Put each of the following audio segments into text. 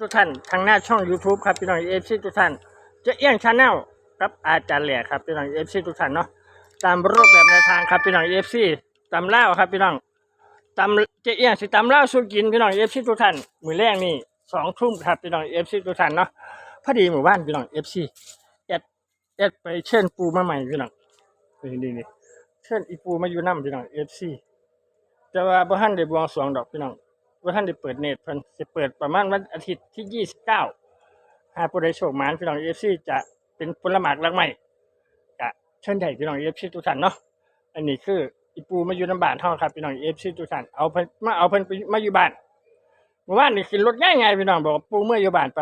ทุกท่านทางหน้าช่อง YouTube ครับพี่น้องเอฟซีทุกท่านเจะเอี้ยงชาแนลครับอาจารย์แหล่ครับพี่น้องเอฟซีทุกท่านเนาะตามรูปแบบแนวทางครับพี่น้องเอฟซีตำเล่าวครับพี่น้องตำเจะเอี้ยงสิตำเล่าวสู้กินพี่น้องเอฟซีทุกท่านมือแรกนี่สองทุ่มครับพี่น้องเอฟซีทุกท่านเนาะพอดีหมู่บ้านพี่น้องเอฟซีแอดแอดไปเชิญปูมาใหม่พี่น้องนี่นี่นี่เชิญอีปูมาอยู่น้ำพี่น้องเอฟซีแต่ว่าบ่ทันได้บวงสรวงดอกพี่น้อง ว่าท่านได้เปิดเน็ตเพิ่นจะเปิดประมาณวันอาทิตย์ที่29หากผู้ใดโชคหมานพี่น้องเอฟซีจะเป็นผลหมากรากไม้จะเชิญไทยพี่น้องเอฟซีทุกท่านเนาะอันนี้คืออีปูมาอยู่น้ำบานเฮาครับพี่น้องเอฟซีทุกท่านเอาเพิ่นมาเอาเพิ่นไปมาอยู่บ้านเมื่อวานนี่ขึ้นรถง่ายๆพี่น้องบอกปูเมื่ออยู่บ้านไป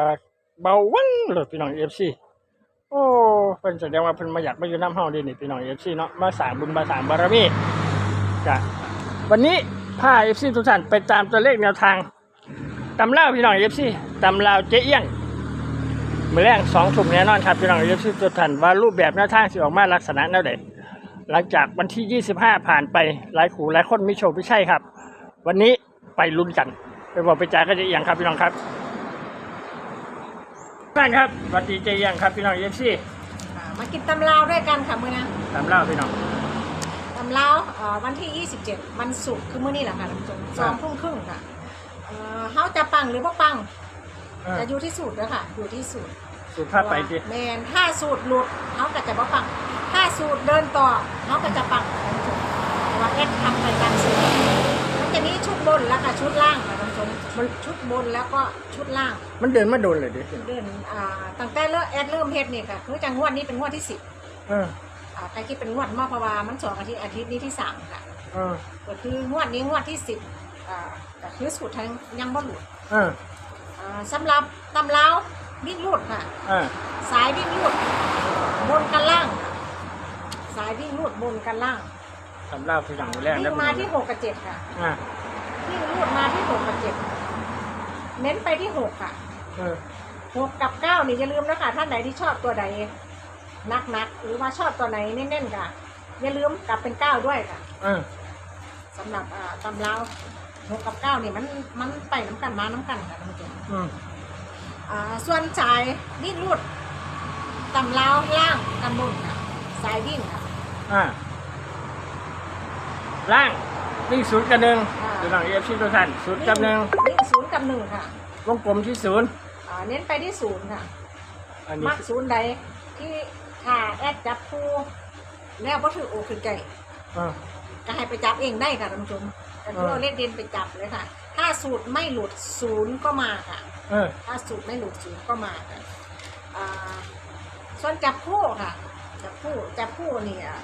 เบาวังรถพี่น้องเอฟซีโอ้เพิ่นแสดงว่าเพิ่นมาอยากมาอยู่น้ำเฮาดีนี่พี่น้องเอฟซีเนาะมาสร้างบุญมาสร้างบารมีจ้ะวันนี้ พาเอฟซีทุกท่านไปตามตัวเลขแนวทางตำเล่าพี่น้องเอฟซีตำเล่าเจ๊เอี้ยงมือแรกสองทุ่มแน่นอนครับพี่น้องเอฟซีทุกท่านว่ารูปแบบแนวทางสิออกมาลักษณะแนวใดหลังจากวันที่ 25 ผ่านไปหลายขู่หลายคนมีโชคไม่ใช่ครับ วันนี้ไปลุ้นกันไปบอกไปจ่ายก็เจ๊เอี้ยงครับพี่น้องครับนั่นครับสวัสดีเจ๊เอี้ยงครับพี่น้องเอฟซีค่ะมากินตำลาวด้วยกันค่ะมื้อนะตำเล่าพี่น้องตำลาวเอ่อวันที่ 27 วันศุกร์คือมื้อนี้แหละค่ะท่านผู้ชมสองทุ่มครึ่งค่ะเอ่อเฮาจะปังหรือบ่ปังเออจะอยู่ที่สูตรแล้วค่ะ อยู่ที่สูตรสุดภาพไปดิแมนถ้าสูตรหลุดเฮาก็จะบ่ปัง ถ้าสูตรเดินต่อเฮาก็จะปังท่านผู้ชมแต่ว่าเอ็ดทำไปตามสูตรมันจะมีชุดบนแล้วก็ชุดล่างค่ะท่านผู้ชมมันชุดบนแล้วก็ชุดล่าง มันเดินมาโดนเลยดิเดือนอ่าตั้งแต่เริ่มแอดเริ่มเฮ็ดนี่ค่ะคือจังงวดนี้เป็นงวดที่สิบ เออ อ่าใครคิดเป็นงวดมากเพราะว่ามันสองอาทิตย์อาทิตย์นี้ที่สามค่ะเออก็คืองวดนี้งวดที่สิบอ่าก็คือสูตรทางยังบ่หลุดเอออ่าสำหรับตำลาววิ่งหลุดค่ะ เออสายวิ่งหลุดบนกันล่างค่ะสายวิ่งหลุดบนกันล่างตำเล่าพี่น้องมือแรกวิ่แล้วงมาที่หกกับเจ็ดค่ะอ่าวิ่งหลุดมาที่หกกับเจ็ดเน้นไปที่หกค่ะเออหกกับเก้านี่อย่าลืมนะคะท่านไหนที่ชอบตัวใด นักๆหรือว่าชอบตัวไหนเน้นๆค่ะอย่าลืมกลับเป็นเก้าด้วยค่ะเออสำหรับอ่าตำราวหกกับเก้านี่มันมันไปน้ำกันมาน้ำกันค่ะท่านผู้ชมอืมอ่าส่วนสายวิ่งรูดตำราวล่างตำบนค่ะสายวิ่งค่ะ อ่าล่างวิ่งศูนย์กับหนึ่งอ่า ดูหนังเอฟซีตัวท่านศูนย์กับหนึ่งวิ่งศูนย์กับหนึ่งค่ะวงกลมที่ศูนย์อ่าเน้นไปที่ศูนย์ค่ะ อันนี้มักศูนย์ใดที่ ถ้าแอดจับคู่แล้วก็ถือโอคือไก่เออก็ให้ไปจับเองได้ค่ะท่านผู้ชมแต่ที่อ่าเราเล่นเด่นไปจับเลยค่ะ ถ้าสูตรไม่หลุดศูนย์ก็มาค่ะ เออ ถ้าสูตรไม่หลุดศูนย์ก็มาค่ะอ่าส่วนจับคู่ค่ะ จับคู่จับคู่นี่อะ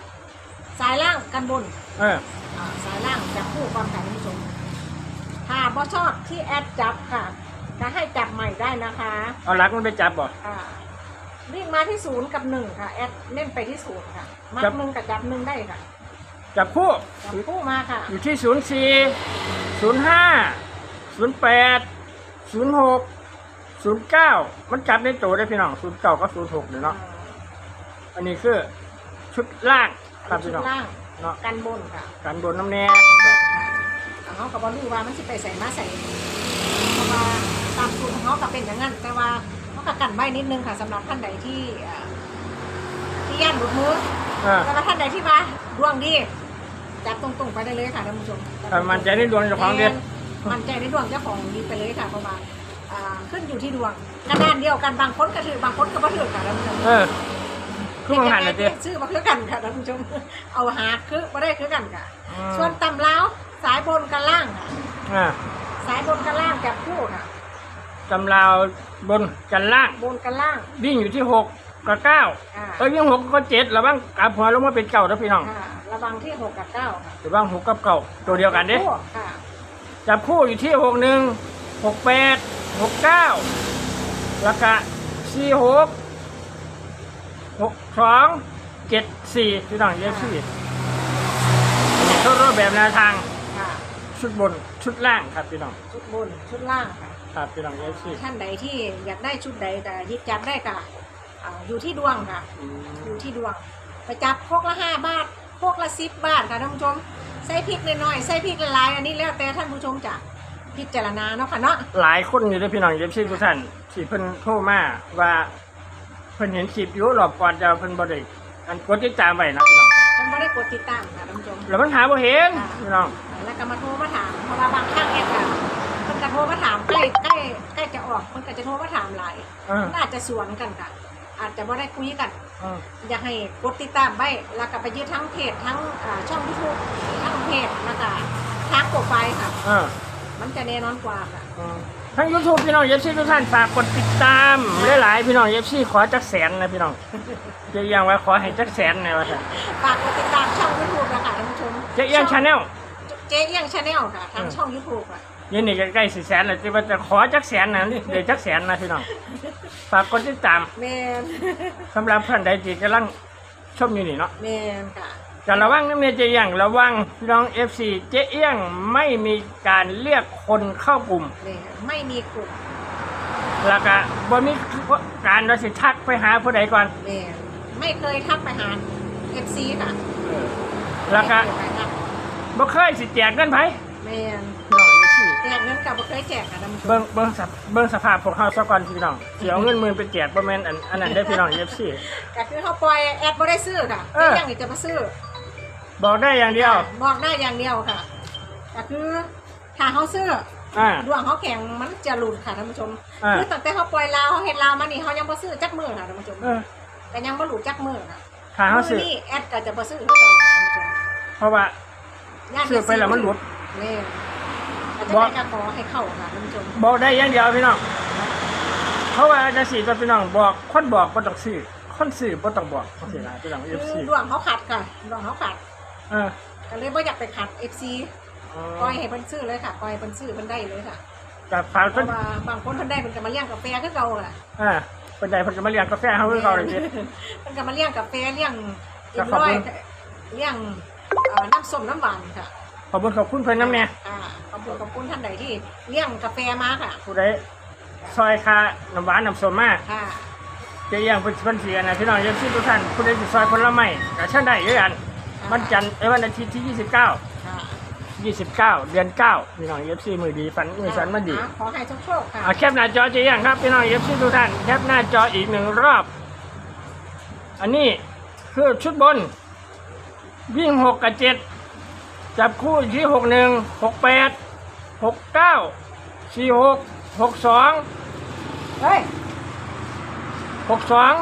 สายล่างกันบน เออ อ่าสายล่างจับคู่ความค่ะท่านผู้ชมถ้าบ่ชอบที่แอดจับค่ะก็ให้จับใหม่ได้นะคะ เอาหลักมันไปจับบ่ อ่า วิ่งมาที่ศูนย์กับหนึ่งค่ะ แอดเล่นไปที่ศูนย์ค่ะมักจับ หนึ่งกับจับหนึ่งได้ค่ะจับคู่ จับคู่มาค่ะ อยู่ที่ศูนย์สี่ศูนย์ห้าศูนย์แปดศูนย์หกศูนย์เก้ามันจับในตัวได้พี่น้องศูนย์เก้าก็ศูนย์หกเนาะ อันนี้คือชุดล่างครับชุพี่ดน้องล่างเนาะกันบนค่ะการบนน้ำแน่อ่าเขากับบอลูว่ามันสิไปใส่มาใส่เพราะว่าตามสูตรของเขาก็เป็นอย่างนั้น แต่ว่า เขาก็กันไว้นิดนึงค่ะสำหรับท่านใดที่อ่าที่ย่านหลุดมือเออแต่ว่าท่านใดที่ว่าดวงดีจับตรงๆไปได้เลยค่ะท่านผู้ชมถ้ามันใจในดวงเจ้าของเดียมันใจในดวงเจ้าของดีไปเลยค่ะเพราะว่าอ่าขึ้นอยู่ที่ดวงกระดานเดียวกันบางคนก็ถือบางคนก็บ่ถือค่ะท่านผู้ชม เออคือมังหันเลยเดียชื่อบ่คือกันค่ะท่านผู้ชม เอาหาคือบ่ได้คือกันค่ะส่วนตำล้าวสายบนกับล่างค่ะ อ่า สายบนกับล่างจับคู่ค่ะ ตำราวบนกันล่าง บนกับล่าง วิ่งอยู่ที่หกกับเก้าอ่าเอ้ยวิ่งหกก็เจ็ดระวังกลับหัวลงมาเป็นเก้าแล้วพี่น้องค่ะระวังที่หกกับเก้าค่ะระวังหกกับเก้าตัวเดียวกันเด้คู่ค่ะจับคู่อยู่ที่หกหนึ่งหกแปดหกเก้าแล้วก็สี่หกหกสองเจ็ดสี่พี่น้องเยอะสี่อันนี้ก็รูปแบบแนวทางค่ะ ชุดบนชุดล่างครับพี่น้องชุดบนชุดล่างค่ะ ครับพี่น้องเยอะสี่ท่านใดที่อยากได้ชุดใดแต่หยิบจับได้ค่ะอ่าอยู่ที่ดวงค่ะ อยู่ที่ดวง ไปจับพวกละห้าบาทพวกละสิบบาทค่ะท่านผู้ชม ใส่พริกน้อยๆใส่พริกละลายอันนี้แล้วแต่ท่านผู้ชมจะพิจารณาเนาะค่ะเนาะ หลายคนอยู่ในพี่น้องเอฟซีทุกท่านที่เพิ่นโทรมาว่าเพิ่นเห็นคลิปอยู่รอบก่อนจะเพิ่นบ่ได้อันกดติดตามไว้นะพี่น้องฉันไม่ได้กดติดตามค่ะท่านผู้ชม แล้วมันหาบ่เห็นพี่น้อง แล้วก็มาโทรมาถามเพราะว่าบางครั้งแอดค่ะเพิ่นก็โทรมาถามใกล้ใกล้ใกล้จะออกเพิ่นก็จะโทรมาถามหลายเออมันอาจจะสวนกันค่ะ อาจจะไม่ได้คุยกัน เอออยากให้กดติดตามไว้แล้วก็ไปยืดทั้งเพจทั้งอ่าช่องยูทูบทั้งเพจแล้วก็ทางโปรไฟล์ค่ะ เออมันจะแน่นอนกว่าค่ะ เออทั้ง YouTube พี่น้องเอฟซีทุกท่านฝากกดติดตามหลายๆพี่น้องเอฟซีขอจักแสนนะพี่น้องจะยังว่าขอให้จักแสนนะว่าซั่นฝากกดติดตามช่องยูทูบนะคะท่านผู้ชมเจ๊เอียงชาแนล เจ๊เอียงชาแนลค่ะทางอืมช่องยูทูบค่ะ ยินนี่ใกล้ๆสิแสนแล้วที่ว่าจะขอจักแสนนะนี่เดี๋ยวจักแสนนะพี่น้องฝากกดติดตามแมนสำหรับเพื่อนใดที่กำลังชมอยู่นี่เนาะแมนค่ะจะระวังน้ำเมียเจียงระวังพี่น้องเอฟซีเจ๊เอี้ยงไม่มีการเรียกคนเข้ากลุ่ม แมนไม่มีกลุ่มแล้วก็บ่มีการเราสิทักไปหาผู้ใดก่อน แมนไม่เคยทักไปหาเอฟซีค่ะแล้วก็ไม่เคยทักบ่เคยสิแจกเงินไผแมน พี่น้องเอฟซี แจกเงินกับบ่เคยแจกค่ะท่านผู้ชมเบิ่งเบิ่งสภเบิ่งสภาพพวกเฮาซะก่อนพี่น้องเสียเงินหมื่นไปแจกบ่แม่นอันอันนั้นได้อพี่น้องเอฟซีก็คือเขาปล่อยแอดบ่ได้ซื้อค่ะเออเจ๊เอียงนี่จะมาซื้อบอกได้อย่างเดียว บอกได้อย่างเดียวค่ะก็คือถ้าเขาซื้ออ่า ดวงเขาแข็งมันจะหลุดค่ะท่านผู้ชมอ่า คือตั้งแต่เขาปล่อยลาวเขาเห็นลาวมานี่เขายังบ่ซื้อจักมือค่ะท่านผู้ชมเออแต่ยังบ่หลุดจักมือค่ะถ้าเฮาซื้อมื้นี่แอดก็จะบ่ซื้อเขาเจ้าค่ะท่านผู้ชมเพราะว่าย่านซื้อไปแล้วมันหลุดแม่อาจจะบอกได้ก็ขอให้เข้าค่ะท่านผู้ชมบอกได้อย่างเดียวพี่น้องเพราะว่าจะสิตัวพี่น้องบอกคนบอกบ่ต้องซื้อคนซื้อบ่ต้องบอกจังซี่นะพี่น้องคือ FC ดวงเขาขัดค่ะดวงเขาขัดเออก็เลยบ่อยากไปขัด FC ปล่อยให้เพิ่นซื้อเลยค่ะปล่อยให้เพิ่นซื้อเพิ่นได้เลยค่ะกับฝากเพต้นราะว่าบางคนเพิ่นได้เพิ่นก็มาเลี้ยงกาแฟคือเก่าล่ะอ่าเป็นใดเพิ่นจะมาเลี้ยงกาแฟเฮาคือเก่าเลยสิมันก็มาเลี้ยงกาแฟเลี้ยงกิก็นขอบร้อยคุณ เลี้ยงเอ่อน้ำส้มน้ำหวานค่ะขอบคุณขอบคุณเพิ่นนำแน่ อ่าขอบ คุณขอบคุณท่านใดที่เลี้ยงกาแฟมาค่ะ ผู้ใดซอยค่าน้ำหวานน้ำส้มมาค่ะจะอย่างเพิ่นเพิ่นสิอันนะพี่น้อง FC ทุกท่านผู้ใดสิซอยผลไม้ก็เชิญได้ด้วยกันวันจันทร์เอ้ยวันอาทิตย์ที่ 29 ค่ะ29 เดือน9พี่น้อง FC มือดีฝันมือสันมาดีอะขอให้โชคโชคค่ะเอาแคปหน้าจอจะยังครับพี่น้อง FC ทุกท่านแคปหน้าจออีกหนึ่งรอบ อันนี้คือชุดบน วิ่งหกกับเจ็ดจับคู่ที่หกหนึ่ง หกแปดหกเก้าสี่หกหกสองเฮ้ยหกสอง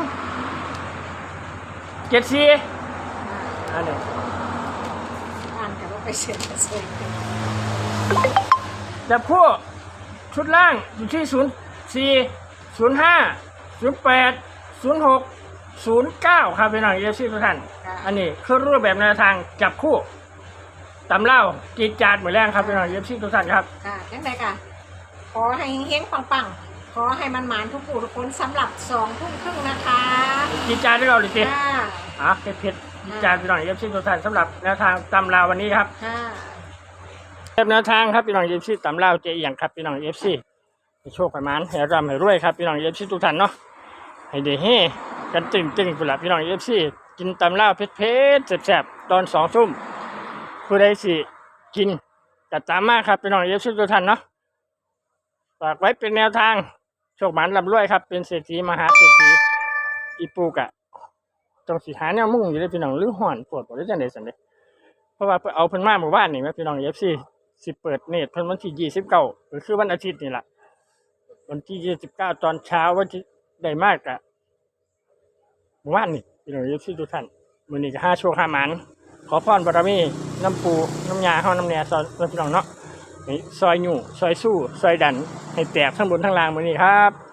เจ็ดสี่อ่าอันนี้อ่านกับว่าไปเสียกระทรวงจับคู่ชุดล่างอยู่ที่ศูนย์สี่ศูนย์ห้าศูนย์แปดศูนย์หกศูนย์เก้าครับพี่น้องเอฟซีทุกท่าน อันนี้คือรูปแบบแนวทางจับคู่ ตำเล่าจีดจาดเหมือนแรงครับพี่น้องเอฟซีทุกท่านครับค่ะยังไงค่ะ ขอให้เฮงๆปังๆ ขอให้มันหมานทุกผู้ทุกคนสำหรับสองทุ่มครึ่งนะคะจีดจาดได้เราเลยจีค่ะอะเพชรเพชรจีดจาดพี่น้องเอฟซีทุกท่านสำหรับแนวทางตำลาวันนี้ครับ ค่ะแนวทางครับพี่น้องเอฟซีตำลาเจียงครับพี่น้องเอฟซีให้โชคประมาณให้ร่ำให้รวยครับพี่น้องเอฟซีทุกท่านเนาะให้เดเฮกันตึงตึงๆพุ่นละพี่น้องเอฟซีกินตำลาเพชรเพชรแซ่บๆตอนสองทุ่ม ผู้ใดสิกินจัดตามมาครับพี่น้องเอฟซีทุกท่านเนาะฝากไว้เป็นแนวทางโชคหมันลำรวยครับ เป็นเศรษฐีมหาเศรษฐีอีปูกะจงสิหาแนวมุ่งอยู่เลยพี่น้องหรือห่อนปวดปวดหรือจังไดสันเดะเพราะว่าเอาเพิ่นมาเมื่อวานนี่แม่พี่น้องเอฟซีสิเปิดเน็ตเพิ่นวันที่ยี่สิบเก้าหรือคือวันอาทิตย์นี่แหละวันที่ยี่สิบเก้าตอนเช้าวันที่ได้มากอะเมื่อวานนี่พี่น้องเอฟซีทุกท่านมื้อนี้ก็ห้าโชคห้าหมันขอพรบารมี น้ำปูน้ำยาเฮาน้ำแหน่ซอยพี่น้องเนาะนี่ซอยหยู่ซอยสู้ซอยดันให้แตกทั้งบนทั้งล่างมือนี้ครับ